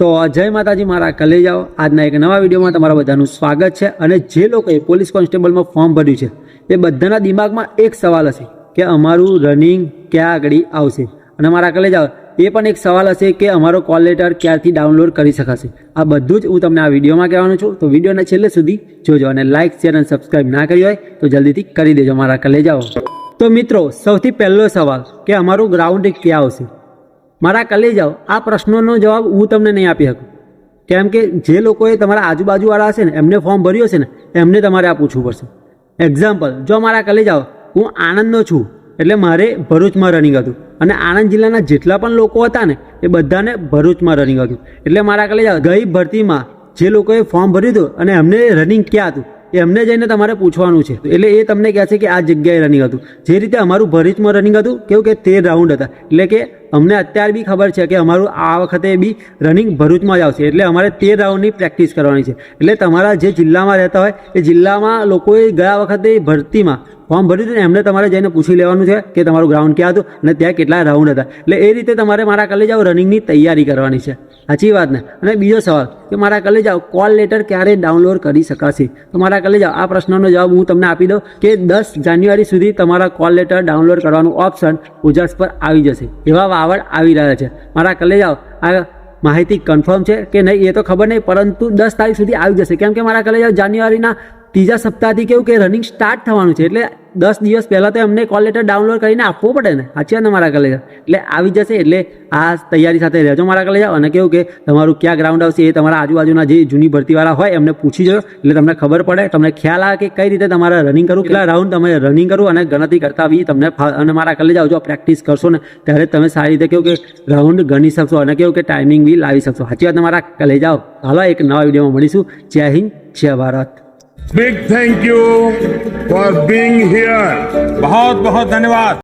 તો જય માતાજી, મારા કલેજાઓ. આજના એક નવા વિડીયોમાં તમારા બધાનું સ્વાગત છે અને જે લોકોએ પોલીસ કોન્સ્ટેબલમાં ફોર્મ ભર્યું છે, એ બધાના દિમાગમાં એક સવાલ હશે કે અમારું રનિંગ ક્યાં આગળ આવશે? અને મારા કલેજાઓ, એ પણ એક સવાલ હશે કે અમારો કોલ લેટર ક્યારથી ડાઉનલોડ કરી શકાશે? આ બધું જ હું તમને આ વિડીયોમાં કહેવાનું છું. તો વિડીયોને છેલ્લે સુધી જોજો અને લાઇક શેર અને સબસ્ક્રાઇબ ના કરી હોય તો જલ્દીથી કરી દેજો મારા કલેજાઓ. તો મિત્રો, સૌથી પહેલો સવાલ કે અમારું ગ્રાઉન્ડ ક્યાં આવશે? મારા કલે જાઓ આ પ્રશ્નોનો જવાબ હું તમને નહીં આપી શકું. કેમ કે જે લોકોએ તમારા આજુબાજુવાળા હશે ને, એમને ફોર્મ ભર્યો છે ને, એમને તમારે આ પૂછવું પડશે. એક્ઝામ્પલ જો મારા કલે જાઓ હું આણંદનો છું, એટલે મારે ભરૂચમાં રનિંગ હતું. અને આણંદ જિલ્લાના જેટલા પણ લોકો હતા ને, એ બધાને ભરૂચમાં રનિંગ હતું. એટલે મારા કલે જાઓ ગઈ ભરતીમાં જે લોકોએ ફોર્મ ભર્યું હતું અને એમને રનિંગ ક્યાં હતું, એમને જઈને તમારે પૂછવાનું છે. એટલે એ તમને કહે છે કે આ જગ્યાએ રનિંગ હતું. જે રીતે અમારું ભરૂચમાં રનિંગ હતું, કેવું કે તેર રાઉન્ડ હતા. એટલે કે અમને અત્યારે બી ખબર છે કે અમારું આ વખતે બી રનિંગ ભરૂચમાં જ આવશે. એટલે અમારે તેર રાઉન્ડની પ્રેક્ટિસ કરવાની છે. એટલે તમારા જે જિલ્લામાં રહેતા હોય, એ જિલ્લામાં લોકોએ ગયા વખતે ભરતીમાં ફોર્મ ભર્યું હતું ને, એમને તમારે જઈને પૂછી લેવાનું છે કે તમારું ગ્રાઉન્ડ ક્યાં હતું અને ત્યાં કેટલા રાઉન્ડ હતા. એટલે એ રીતે તમારે મારા કલે જાઓ રનિંગની તૈયારી કરવાની છે. સાચી વાત ને? અને બીજો સવાલ કે મારા કલે જાઓ કોલ લેટર ક્યારે ડાઉનલોડ કરી શકાશે? તો મારા કલે જાઓ આ પ્રશ્નનો જવાબ હું તમને આપી દઉં કે દસ જાન્યુઆરી સુધી તમારા કોલ લેટર ડાઉનલોડ કરવાનું ઓપ્શન ઉજાસ પર આવી જશે. એવા વાવડ આવી રહ્યા છે. મારા કલે જાઓ આ માહિતી કન્ફર્મ છે કે નહીં એ તો ખબર નહીં, પરંતુ દસ તારીખ સુધી આવી જશે. કેમ કે મારા કલે જાઓ જાન્યુઆરીના ત્રીજા સપ્તાહથી કેવું કે રનિંગ સ્ટાર્ટ થવાનું છે. એટલે દસ દિવસ પહેલાં તો એમને કોલ લેટર ડાઉનલોડ કરીને આપવો પડે ને. સાચી વાત મારા કલેજા? એટલે આવી જશે, એટલે આ તૈયારી સાથે રહેજો મારા કલેજા. અને કેવું કે તમારું ક્યાં ગ્રાઉન્ડ આવશે એ તમારા આજુબાજુના જે જૂની ભરતીવાળા હોય એમને પૂછી જોયો એટલે તમને ખબર પડે, તમને ખ્યાલ આવે કે કઈ રીતે તમારે રનિંગ કરવું, કેટલા રાઉન્ડ તમે રનિંગ કરવું અને ગણતરી કરતા બી તમને અને મારા કલેજા જો પ્રેક્ટિસ કરશો ને, ત્યારે તમે સારી રીતે કેવું કે રાઉન્ડ ગણી શકશો અને કેવું કે ટાઈમિંગ બી લાવી શકશો. સાચી વાત મારા કલેજાઓ હાલો એક નવા વિડીયોમાં મળીશું. જય હિન્દ, જય Bharat. Big thank you for being here. बहुत बहुत धन्यवाद